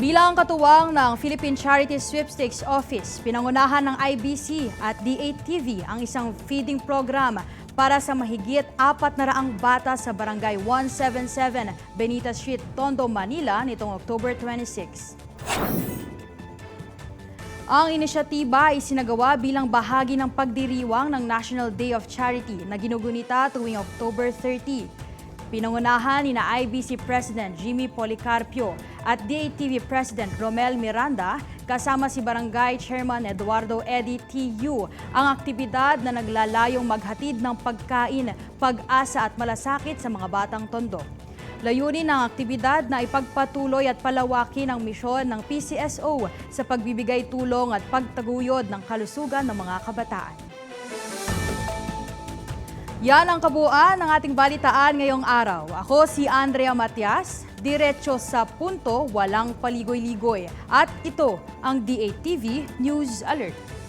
Bilang katuwang ng Philippine Charity Sweepstakes Office, pinangunahan ng IBC at DATV ang isang feeding program para sa mahigit apat na raang bata sa Barangay 177, Benita Street, Tondo, Manila nitong October 26. Ang inisyatiba ay sinagawa bilang bahagi ng pagdiriwang ng National Day of Charity na ginugunita tuwing October 30. Pinangunahan ni na IBC President Jimmy Policarpio at DATV President Romel Miranda kasama si Barangay Chairman Eduardo Eddie T.U. ang aktibidad na naglalayong maghatid ng pagkain, pag-asa at malasakit sa mga batang tondo. Layunin ng aktibidad na ipagpatuloy at palawakin ang misyon ng PCSO sa pagbibigay tulong at pagtaguyod ng kalusugan ng mga kabataan. Yan ang kabuuan ng ating balitaan ngayong araw. Ako si Andrea Matias, diretso sa punto, walang paligoy-ligoy. At ito ang DATV News Alert.